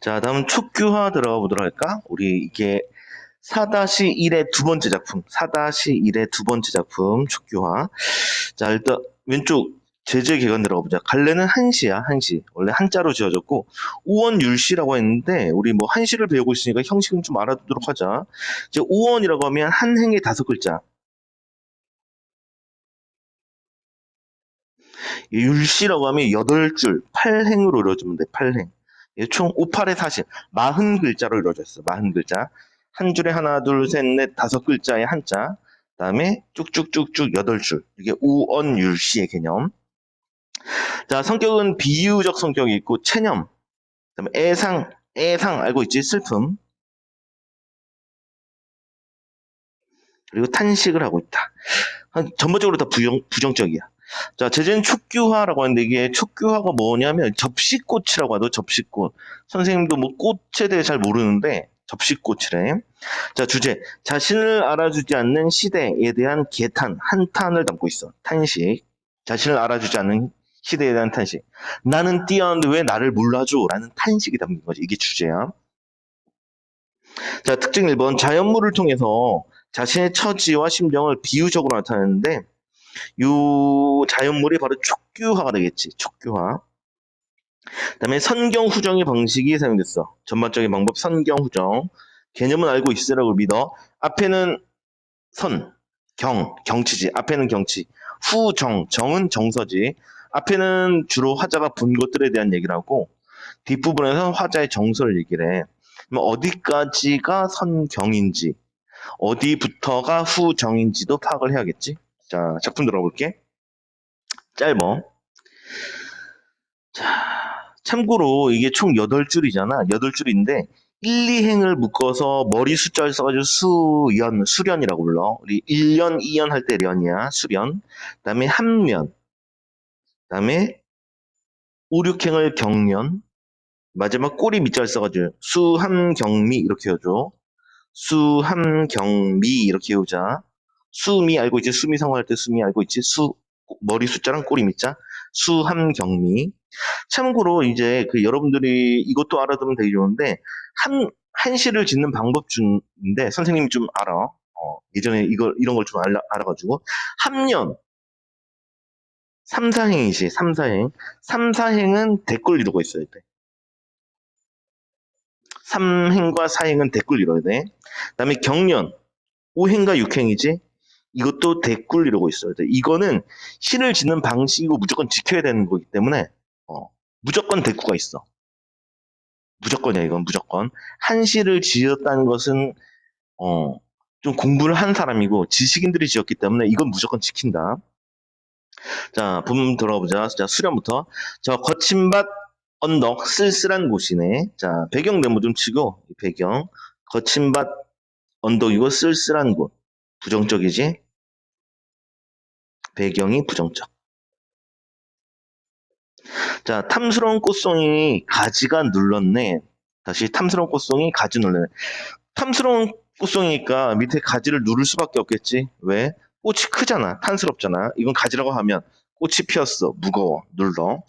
자, 다음 촉규화 들어가 보도록 할까? 우리 이게 4-1의 두 번째 작품, 4-1의 두 번째 작품 촉규화. 자, 일단 왼쪽 제재 개관 들어가 보자. 갈래는 한시야, 한시. 원래 한자로 지어졌고 우원율시라고 했는데 우리 뭐 한시를 배우고 있으니까 형식은 좀 알아두도록 하자. 이제 우원이라고 하면 한 행에 다섯 글자. 이 율시라고 하면 여덟 줄, 8행으로 이루어지면 돼, 8행. 총 5, 8에 40, 40 글자로 이루어졌어, 40 글자. 한 줄에 하나, 둘, 셋, 넷, 다섯 글자의 한자. 그 다음에 쭉쭉쭉쭉 여덟 줄. 이게 우언율시의 개념. 자, 성격은 비유적 성격이 있고, 체념. 그 다음에 애상, 애상, 알고 있지? 슬픔. 그리고 탄식을 하고 있다. 한- 전반적으로 다 부정, 부정적이야. 자, 제재는 촉규화라고 하는데 이게 촉규화가 뭐냐면 접시꽃이라고 하죠. 접시꽃. 선생님도 뭐 꽃에 대해 잘 모르는데 접시꽃이래. 자, 주제. 자신을 알아주지 않는 시대에 대한 개탄, 한탄을 담고 있어. 탄식. 자신을 알아주지 않는 시대에 대한 탄식. 나는 뛰어났는데 왜 나를 몰라줘? 라는 탄식이 담긴 거지. 이게 주제야. 자, 특징 1번. 자연물을 통해서 자신의 처지와 심정을 비유적으로 나타내는데 요 자연물이 바로 촉규화가 되겠지. 촉규화. 그다음에 선경후정의 방식이 사용됐어. 전반적인 방법 선경후정. 개념은 알고 있으라고 믿어. 앞에는 선, 경, 경치지. 앞에는 경치. 후 정, 정은 정서지. 앞에는 주로 화자가 본 것들에 대한 얘기를 하고 뒷부분에서 화자의 정서를 얘기를 해. 그럼 어디까지가 선경인지 어디부터가 후정인지도 파악을 해야겠지. 자, 작품 들어볼게. 짧어. 자, 참고로 이게 총 8줄이잖아. 8줄인데 1, 2행을 묶어서 머리 숫자를 써가지고 수연, 수련이라고 불러. 우리 1년, 2년 할 때 련이야. 수련. 그 다음에 한면. 그 다음에 5, 6행을 경련. 마지막 꼬리 밑자를 써가지고 수함경미 이렇게 해줘. 수함경미 이렇게 해오자. 수미 알고 있지? 수미 상호할 때 수미 알고 있지? 수 머리 숫자랑 꼬리 밑자. 수함경미. 참고로 이제 그 여러분들이 이것도 알아두면 되게 좋은데 한 한시를 짓는 방법 중인데 선생님이 좀 알아. 어, 예전에 이걸 이런 걸 좀 알아, 알아가지고 함년 3, 4행이지. 3, 4행. 3, 4행은 대꿀 이루고 있어야 돼. 3행과 4행은 대꿀 이뤄야 돼. 그 다음에 경년 5행과 6행이지. 이것도 이루고 있어야 돼. 이거는 시를 짓는 방식이고 무조건 지켜야 되는 거기 때문에 어, 무조건 대꾸가 있어. 무조건이야 이건 무조건. 한 시를 지었다는 것은 어, 좀 공부를 한 사람이고 지식인들이 지었기 때문에 이건 무조건 지킨다. 자, 부분 들어보자. 자, 수련부터. 저 거친 밭 언덕 쓸쓸한 곳이네. 자, 배경 메모 좀 치고 이 배경 거친 밭 언덕이고 쓸쓸한 곳. 부정적이지? 배경이 부정적. 자, 탐스러운 꽃송이 가지가 눌렀네. 다시 탐스러운 꽃송이 가지 눌렀네. 탐스러운 꽃송이니까 밑에 가지를 누를 수밖에 없겠지. 왜? 꽃이 크잖아. 탐스럽잖아. 이건 가지라고 하면 꽃이 피었어. 무거워. 눌러.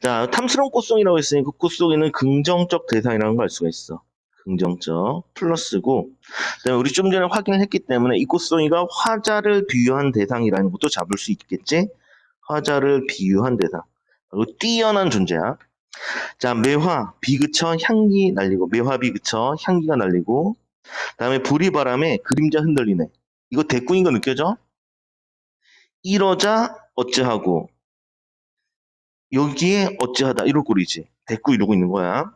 자, 탐스러운 꽃송이라고 했으니 그 꽃송이는 긍정적 대상이라는 걸 알 수가 있어. 긍정적 플러스고 그다음에 우리 좀 전에 확인을 했기 때문에 이 꽃송이가 화자를 비유한 대상이라는 것도 잡을 수 있겠지? 화자를 비유한 대상. 그리고 뛰어난 존재야. 자, 매화, 비그쳐 향기 날리고 매화 비그쳐 향기가 날리고 그다음에 보리바람에 그림자 흔들리네. 이거 대꾸인 거 느껴져? 이러자 어찌하고 여기에 어찌하다 이럴 꼴이지. 대꾸 이러고 있는 거야.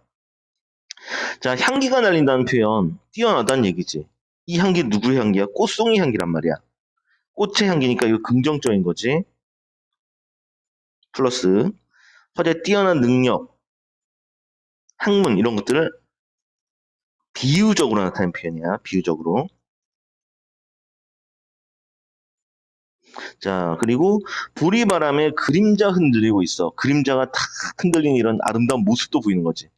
자, 향기가 날린다는 표현, 뛰어나다는 얘기지. 이 향기 누구의 향기야? 꽃송이 향기란 말이야. 꽃의 향기니까 이거 긍정적인 거지. 플러스 화제의 뛰어난 능력, 학문 이런 것들을 비유적으로 나타낸 표현이야. 비유적으로. 자, 그리고 보리바람에 그림자 흔들리고 있어. 그림자가 탁 흔들리는 이런 아름다운 모습도 보이는 거지.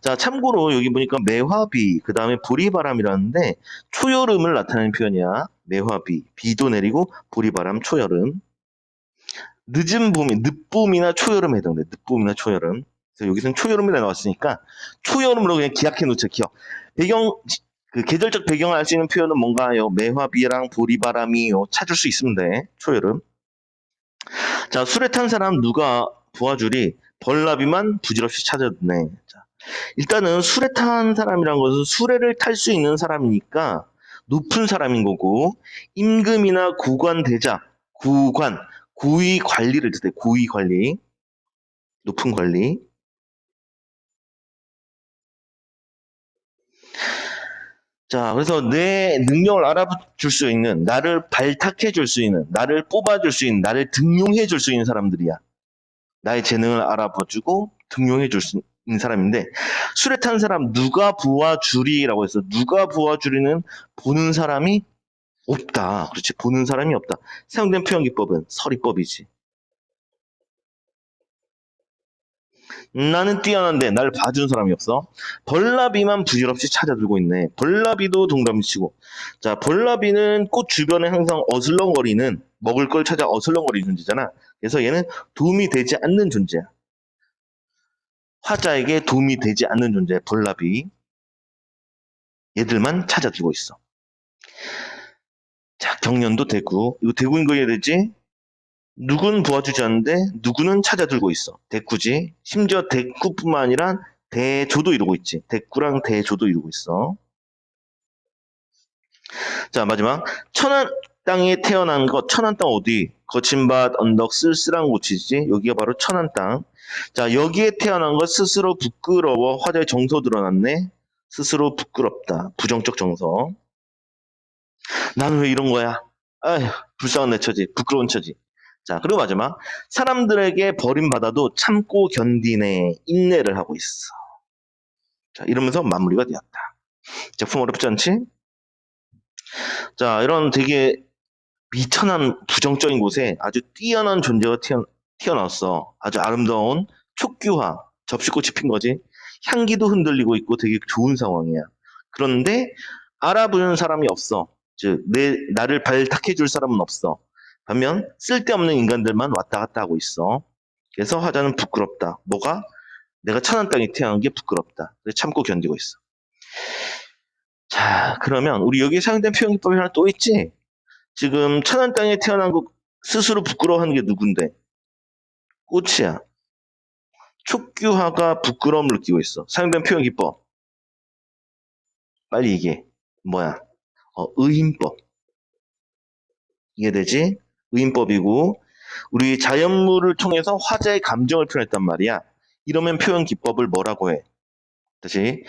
자, 참고로 여기 보니까 매화비, 그 다음에 보리바람이라는데 초여름을 나타내는 표현이야. 매화비, 비도 내리고 보리바람, 초여름. 늦은 봄이, 늦봄이나 초여름에 해당돼. 늦봄이나 초여름. 그래서 여기서는 초여름이라 나왔으니까 초여름으로 그냥 기약해 놓자 기억. 배경 그 계절적 배경을 알 수 있는 표현은 뭔가요? 매화비랑 보리바람이요. 찾을 수 있으면 돼. 초여름. 자, 술에 탄 사람 누가 도와주리? 벌나비만 부질없이 찾아드네. 자, 일단은 술에 탄 사람이란 것은 수레를 탈 수 있는 사람이니까 높은 사람인 거고 임금이나 구관 대자, 구관, 고위 관리를 뜻해. 고위 관리. 높은 관리. 자, 그래서 내 능력을 알아줄 수 있는, 나를 발탁해 줄 수 있는, 나를 뽑아 줄 수 있는, 나를 등용해 줄 수 있는 사람들이야. 나의 재능을 알아봐주고 등용해 줄 수 사람인데, 술에 탄 사람 누가 부와 주리라고 해서 누가 부와 주리는 보는 사람이 없다. 그렇지. 보는 사람이 없다. 사용된 표현 기법은 서리법이지. 나는 뛰어난데 날 봐주는 사람이 없어. 벌나비만 부질없이 찾아들고 있네. 벌나비도 동감치고. 자, 벌나비는 꽃 주변에 항상 어슬렁거리는 먹을 걸 찾아 어슬렁거리는 존재잖아. 그래서 얘는 도움이 되지 않는 존재야. 화자에게 도움이 되지 않는 존재, 벌나비. 얘들만 찾아들고 있어. 자, 경련도 대구. 이거 대구인 거 해야 되지? 누군 도와주지 않는데 누구는 찾아들고 있어. 대꾸지. 심지어 대꾸뿐만 아니라 대조도 이루고 있지. 대꾸랑 대조도 이루고 있어. 자, 마지막. 천안 땅에 태어난 것. 천안 땅 어디? 거친 밭, 언덕, 쓸쓸한 곳이지. 여기가 바로 천안 땅. 자, 여기에 태어난 것 스스로 부끄러워. 화자의 정서 드러났네. 스스로 부끄럽다. 부정적 정서. 나는 왜 이런 거야? 아휴, 불쌍한 내 처지. 부끄러운 처지. 자, 그리고 마지막. 사람들에게 버림받아도 참고 견디네. 인내를 하고 있어. 자, 이러면서 마무리가 되었다. 제품 어렵지 않지? 자, 이런 되게 미천한 부정적인 곳에 아주 뛰어난 존재가 튀어, 튀어나왔어. 아주 아름다운 촉규화. 접시꽃이 핀 거지. 향기도 흔들리고 있고 되게 좋은 상황이야. 그런데 알아보는 사람이 없어. 즉, 내, 나를 발탁해 줄 사람은 없어. 반면 쓸데없는 인간들만 왔다 갔다 하고 있어. 그래서 화자는 부끄럽다. 뭐가? 내가 천안 땅에 태어난 게 부끄럽다. 참고 견디고 있어. 자, 그러면 우리 여기 사용된 표현 기법이 하나 또 있지? 지금 천안 땅에 태어난 거 스스로 부끄러워하는 게 누군데? 꽃이야. 촉규화가 부끄러움을 느끼고 있어. 사용된 표현 기법. 빨리 이게 뭐야? 어, 의인법. 이해되지? 의인법이고 우리 자연물을 통해서 화자의 감정을 표현했단 말이야. 이러면 표현 기법을 뭐라고 해? 다시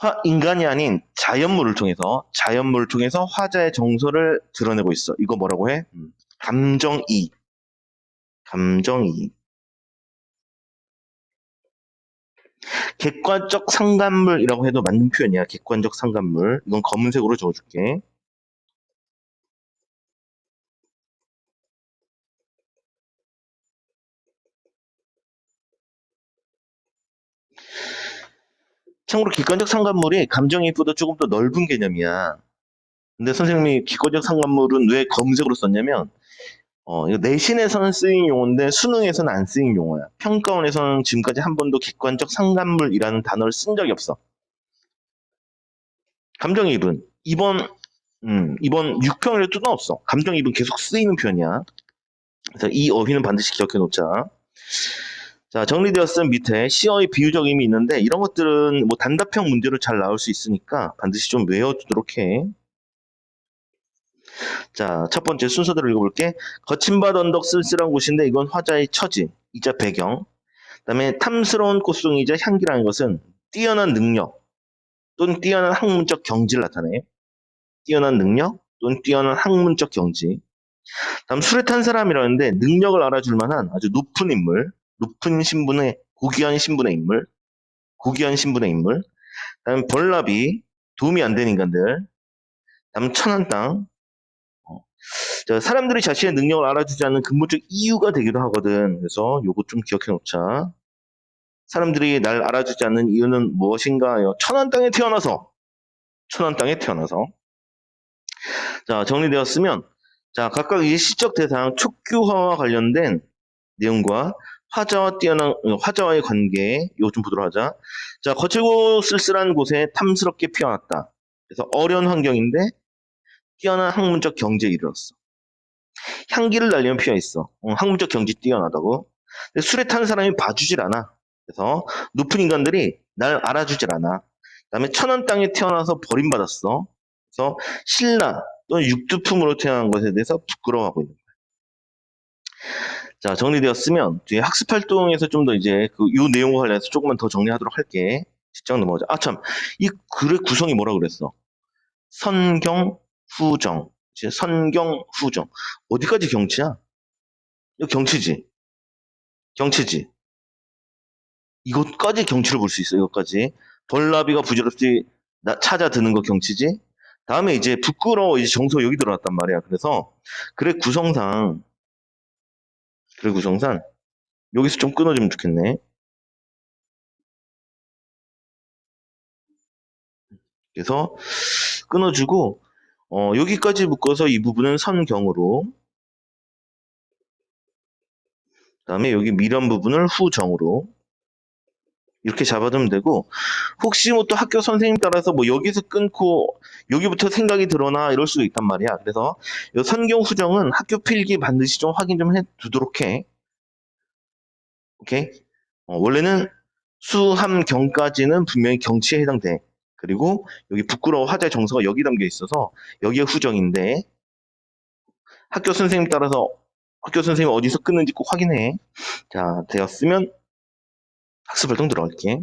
화, 인간이 아닌 자연물을 통해서 자연물을 통해서 화자의 정서를 드러내고 있어. 이거 뭐라고 해? 음, 감정이입. 감정이입. 객관적 상간물이라고 해도 맞는 표현이야. 객관적 상간물. 이건 검은색으로 적어줄게. 참고로 객관적 상관물이 감정이입보다 조금 더 넓은 개념이야. 근데 선생님이 객관적 상관물은 왜 검색으로 썼냐면 어, 내신에서는 쓰인 용어인데 수능에서는 안 쓰인 용어야. 평가원에서는 지금까지 한 번도 객관적 상관물이라는 단어를 쓴 적이 없어. 감정이입은 이번 음, 이번 6평의 뜻은 없어. 감정이입은 계속 쓰이는 표현이야. 그래서 이 어휘는 반드시 기억해 놓자. 자, 정리되었음 밑에 시어의 비유적 의미 있는데 이런 것들은 뭐 단답형 문제로 잘 나올 수 있으니까 반드시 좀 외워두도록 해. 자, 첫 번째 순서대로 읽어볼게. 거친 밭 언덕 쓸쓸한 곳인데 이건 화자의 처지, 이자 배경. 그 다음에 탐스러운 꽃송이자 향기라는 것은 뛰어난 능력 또는 뛰어난 학문적 경지를 나타내. 뛰어난 능력 또는 뛰어난 학문적 경지. 다음 술에 탄 사람이라는데 능력을 알아줄 만한 아주 높은 인물, 높은 신분의 고귀한 신분의 인물, 고귀한 신분의 인물. 다음 벌나비 도움이 안 되는 인간들. 다음 천안 땅. 어, 자, 사람들이 자신의 능력을 알아주지 않는 근본적 이유가 되기도 하거든. 그래서 요거 좀 기억해 놓자. 사람들이 날 알아주지 않는 이유는 무엇인가요? 천안 땅에 태어나서. 천안 땅에 태어나서. 자, 정리되었으면, 자, 각각 이 시적 대상 촉규화와 관련된 내용과 화자와 뛰어난 어, 화자와의 관계 이거 좀 보도록 하자. 자 거칠고 쓸쓸한 곳에 탐스럽게 피어났다. 그래서 어려운 환경인데 뛰어난 학문적 경제에 이르렀어. 향기를 날리며 피어 있어. 어, 학문적 경지 뛰어나다고. 근데 술에 탄 사람이 봐주질 않아. 그래서 높은 인간들이 날 알아주질 않아. 그다음에 천안 땅에 태어나서 버림받았어. 그래서 신라 또는 육두품으로 태어난 것에 대해서 부끄러워하고 있는 거야. 자 정리되었으면 뒤에 학습 활동에서 좀 더 이제 그 요 내용과 관련해서 조금만 더 정리하도록 할게. 직장 넘어가자. 아 참, 이 글의 구성이 뭐라 그랬어? 선경 후정. 이제 선경 후정. 어디까지 경치야? 이거 경치지. 경치지. 이것까지 경치를 볼 수 있어. 이것까지. 벌나비가 부질없이 나- 찾아드는 거 경치지. 다음에 이제 부끄러워 이제 정서 여기 들어왔단 말이야. 그래서 글의 구성상 글의 구성상 여기서 좀 끊어주면 좋겠네. 그래서 끊어주고 어, 여기까지 묶어서 이 부분은 선경으로. 그 다음에 여기 미련 부분을 후정으로 이렇게 잡아두면 되고 혹시 뭐 또 학교 선생님 따라서 뭐 여기서 끊고 여기부터 생각이 드러나 이럴 수도 있단 말이야. 그래서 이 선경 후정은 학교 필기 반드시 좀 확인 좀 해두도록 해. 오케이? 어, 원래는 수함경까지는 분명히 경치에 해당돼. 그리고 여기 부끄러워 화자 정서가 여기 담겨 있어서 여기에 후정인데 학교 선생님 따라서 학교 선생님 어디서 끊는지 꼭 확인해. 자, 되었으면 학습 활동 들어갈게.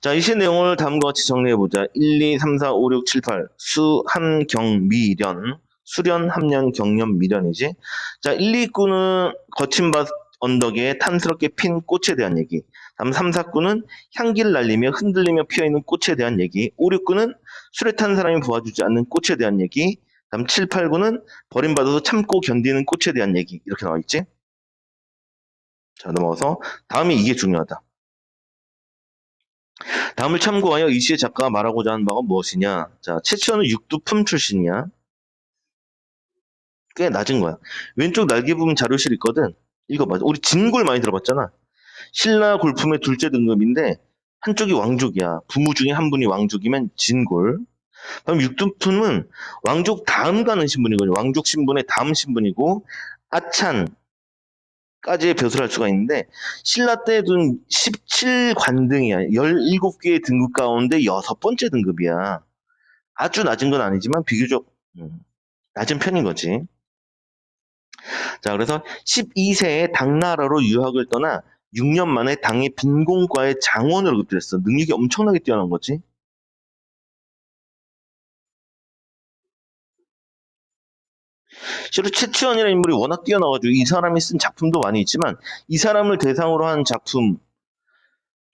자, 이 시 내용을 다음과 같이 정리해보자. 1, 2, 3, 4, 5, 6, 7, 8. 수, 함, 경, 미 련. 수련, 함년, 경련, 미련이지. 자, 1, 2구는 거친 밭 언덕에 탐스럽게 핀 꽃에 대한 얘기. 다음 3, 4구는 향기를 날리며 흔들리며 피어있는 꽃에 대한 얘기. 5, 6구는 술에 탄 사람이 도와주지 않는 꽃에 대한 얘기. 다음 7, 8, 9는 버림받아서 참고 견디는 꽃에 대한 얘기. 이렇게 나와 있지. 자, 넘어가서 다음이 이게 중요하다. 다음을 참고하여 이 시의 작가가 말하고자 하는 바가 무엇이냐? 자, 채치원은 육두품 출신이야. 꽤 낮은 거야. 왼쪽 날개 부분 자료실 있거든. 읽어봐. 우리 진골 많이 들어봤잖아. 신라 골품의 둘째 등급인데 한쪽이 왕족이야. 부모 중에 한 분이 왕족이면 진골. 그럼 육두품은 왕족 다음 가는 신분이거든요. 왕족 신분의 다음 신분이고 아찬 까지의 벼슬 할 수가 있는데 신라 때둔 17관등이야. 17개의 등급 가운데 여섯 번째 등급이야. 아주 낮은 건 아니지만 비교적 음, 낮은 편인 거지. 자, 그래서 12세에 당나라로 유학을 떠나 6년 만에 당의 빈공과의 장원으로 급제했어. 능력이 엄청나게 뛰어난 거지. 실로 최치원이라는 인물이 워낙 뛰어나가지고 이 사람이 쓴 작품도 많이 있지만 이 사람을 대상으로 한 작품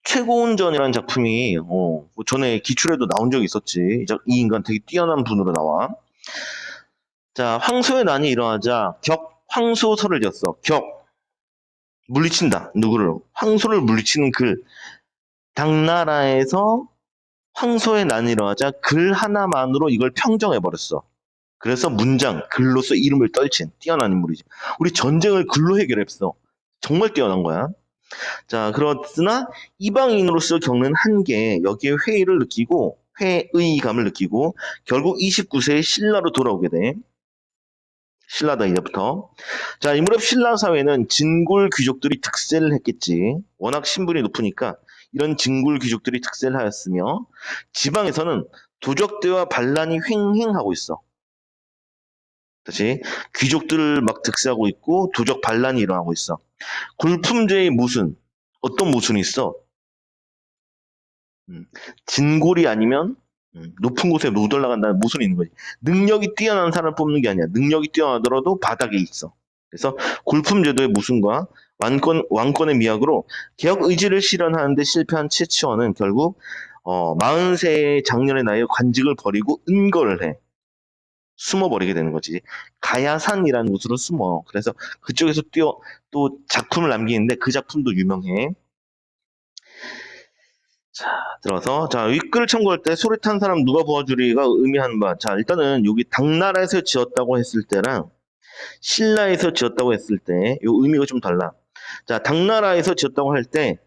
최고운전이라는 작품이 어, 뭐 전에 기출에도 나온 적이 있었지. 이 인간 되게 뛰어난 분으로 나와. 자, 황소의 난이 일어나자 격 황소설을 지었어. 격 물리친다. 누구를? 황소를 물리치는 글. 당나라에서 황소의 난이 일어나자 글 하나만으로 이걸 평정해 버렸어. 그래서 문장, 글로서 이름을 떨친 뛰어난 인물이지. 우리 전쟁을 글로 해결했어. 정말 뛰어난 거야. 자, 그렇으나 이방인으로서 겪는 한계, 여기에 회의를 느끼고 회의감을 느끼고 결국 29세에 신라로 돌아오게 돼. 신라다 이제부터. 자, 이 무렵 신라 사회는 진골 귀족들이 득세를 했겠지. 워낙 신분이 높으니까 이런 진골 귀족들이 득세를 하였으며 지방에서는 도적대와 반란이 횡행하고 있어. 다시 귀족들을 막 득세하고 있고 도적 반란이 일어나고 있어. 골품제의 모순 어떤 모순이 있어? 음, 진골이 아니면 음, 높은 곳에 못 올라간다는 모순이 있는 거지. 능력이 뛰어난 사람을 뽑는 게 아니야. 능력이 뛰어나더라도 바닥에 있어. 그래서 골품제도의 모순과 왕권, 왕권의 미학으로 개혁 의지를 실현하는데 실패한 최치원은 결국 어, 40세의 장년의 나이에 관직을 버리고 은거를 해. 숨어버리게 되는 거지. 가야산이라는 곳으로 숨어. 그래서 그쪽에서 뛰어 또 작품을 남기는데 그 작품도 유명해. 자, 들어서 자, 윗글을 참고할 때 소리 탄 사람 누가 보아주리가 의미하는 바. 자, 일단은 여기 당나라에서 지었다고 했을 때랑 신라에서 지었다고 했을 때 요 의미가 좀 달라. 자, 당나라에서 지었다고 할 때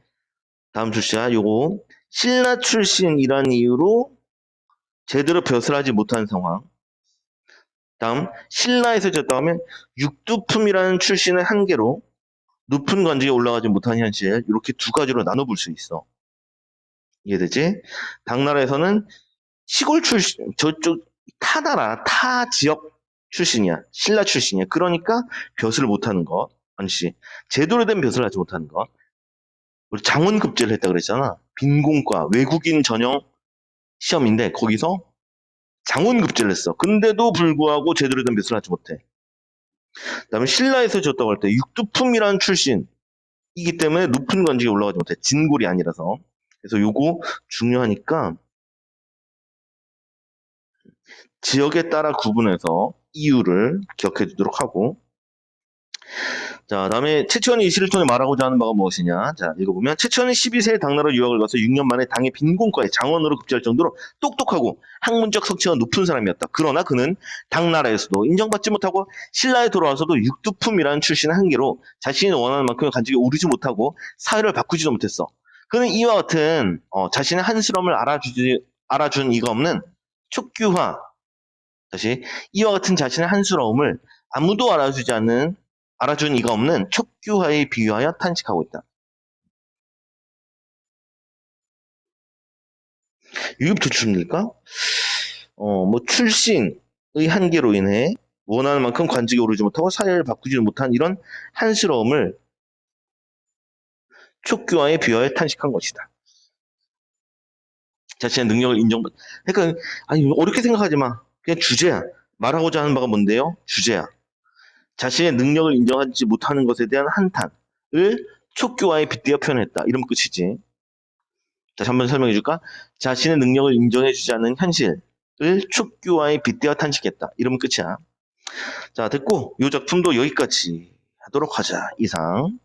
다음 출시야 요거 신라 출신이란 이유로 제대로 벼슬하지 못한 상황. 다음 신라에서 지었다고 하면 육두품이라는 출신의 한계로 높은 관직에 올라가지 못한 현실 이렇게 두 가지로 나눠볼 수 있어. 이해되지? 당나라에서는 시골 출신 저쪽 타 나라 타 지역 출신이야 신라 출신이야 그러니까 벼슬을 못하는 것 아니지 제대로 된 벼슬을 하지 못하는 것 우리 장원급제를 했다 그랬잖아 빈공과 외국인 전형 시험인데 거기서 장원급제를 했어. 근데도 불구하고 제대로 된 벼슬을 하지 못해. 그 다음에 신라에서 지었다고 할 때 육두품이라는 출신이기 때문에 높은 관직에 올라가지 못해. 진골이 아니라서. 그래서 요거 중요하니까 지역에 따라 구분해서 이유를 기억해 두도록 하고 자 다음에 최치원이 이 시를 통해 말하고자 하는 바가 무엇이냐? 자 읽어보면 최치원은 12세에 당나라 유학을 가서 6년 만에 당의 빈곤과에 장원으로 급제할 정도로 똑똑하고 학문적 성취가 높은 사람이었다. 그러나 그는 당나라에서도 인정받지 못하고 신라에 돌아와서도 육두품이라는 출신의 한계로 자신이 원하는 만큼의 간직에 오르지 못하고 사회를 바꾸지도 못했어. 그는 이와 같은 어, 자신의 한스러움을 알아주지, 알아준 이가 없는 촉규화 다시 이와 같은 자신의 한스러움을 아무도 알아주지 않는 알아준 이가 없는 촉규화에 비유하여 탄식하고 있다. 유입도 출입니까? 어, 뭐 출신의 한계로 인해 원하는 만큼 관직에 오르지 못하고 사회를 바꾸지 못한 이런 한스러움을 촉규화에 비유하여 탄식한 것이다. 자신의 능력을 인정받. 그러니까 아니 어렵게 생각하지 마. 그냥 주제야. 말하고자 하는 바가 뭔데요? 주제야. 자신의 능력을 인정하지 못하는 것에 대한 한탄을 촉규화에 빗대어 표현했다. 이러면 끝이지. 다시 한번 설명해 줄까? 자신의 능력을 인정해 주지 않는 현실을 촉규화에 빗대어 탄식했다. 이러면 끝이야. 자, 됐고, 이 작품도 여기까지 하도록 하자. 이상.